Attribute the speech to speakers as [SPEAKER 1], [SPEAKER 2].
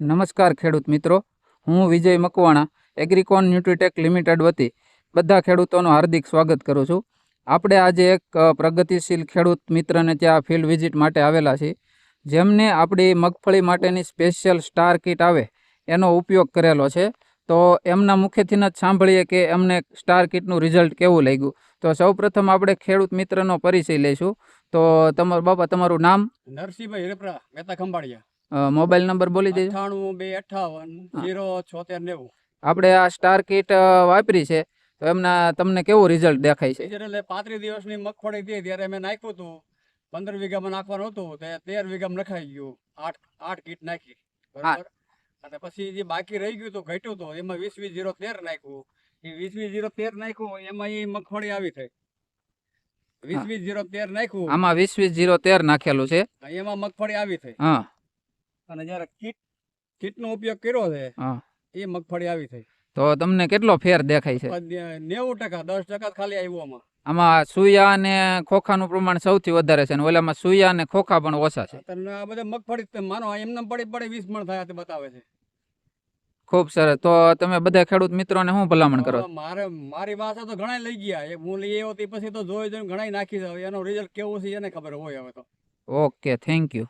[SPEAKER 1] નમસ્કાર ખેડૂત મિત્રો. હું વિજય મકવાણા, એગ્રીકોન ન્યુટ્રીટેક લિમિટેડ વતી બધા ખેડૂતોનું હાર્દિક સ્વાગત કરું છું. આપણે આજે એક પ્રગતિશીલ ખેડૂત મિત્રને ત્યાં ફિલ્ડ વિઝિટ માટે આવેલા છીએ. જેમને આપણી મગફળી માટેની સ્પેશિયલ સ્ટાર કીટ આવે, એનો ઉપયોગ કરેલો છે. તો એમના મુખેથી જ સાંભળીએ કે એમને સ્ટાર કિટનું રિઝલ્ટ કેવું લાગ્યું. તો સૌપ્રથમ આપણે ખેડૂત મિત્રનો પરિચય લઈશું. તો તમારું, બાપા, તમારું નામ?
[SPEAKER 2] નરસિંહભાઈ રેપરા મહેતા ખંભાળિયા.
[SPEAKER 1] મોબાઈલ નંબર બોલી દેજો.
[SPEAKER 2] અઠાણું બે અઠાવન જીરો છોતેર નેવું.
[SPEAKER 1] આપણે આ સ્ટાર કીટ વાપરી છે તો એમના તમને કેવું રિઝલ્ટ દેખાય છે?
[SPEAKER 2] એટલે પાંત્રીસ દિવસની મગફળી થઈ ત્યારે મેં નાખ્યું હતું. પંદર વીઘામાં નાખવાનું હતું તે તેર વીઘામાં નખાઈ ગયું. આઠ આઠ કીટ નાખી. બરાબર? અને પછી જે બાકી રહી ગયું તો ઘટ્યું હતું એમાં વીસ વીસ જીરો તેર નાખ્યું. એ વીસ વીસ જીરો તેર નાખ્યું એમાં એ મગફળી આવી થઈ. વીસ. વીસ જીરો તેર નાખ્યું.
[SPEAKER 1] આમાં વીસ વીસ જીરો તેર નાખેલું છે.
[SPEAKER 2] એમાં મગફળી આવી થઈ.
[SPEAKER 1] હા.
[SPEAKER 2] અને જયારે કીટ કીટનો ઉપયોગ કર્યો છે
[SPEAKER 1] હા.
[SPEAKER 2] એ મગફળી આવી થઈ.
[SPEAKER 1] તો તમને કેટલો ફેર દેખાય છે?
[SPEAKER 2] નેવું ટકા દસ ટકા ખાલી આવ્યો આમાં.
[SPEAKER 1] આમાં સુયા અને ખોખાનું પ્રમાણ સૌથી વધારે છે અને ઓલામાં સુયા અને ખોખા પણ ઓછા છે.
[SPEAKER 2] આ બધા મગફળી માનો એમને પડી પડી વીસ મણ થયા તે બતાવે છે.
[SPEAKER 1] ખૂબ સરસ. તો તમે બધા ખેડૂત મિત્રોને શું ભલામણ કરો
[SPEAKER 2] મારે મારી પાસે તો ઘણા લઈ ગયા. હું લઈ આવ્યો તે પછી તો જોઈ જોઈને ઘણા નાખી દઉં એનો રિઝલ્ટ કેવું છે એને ખબર હોય હવે તો.
[SPEAKER 1] Okay thank you.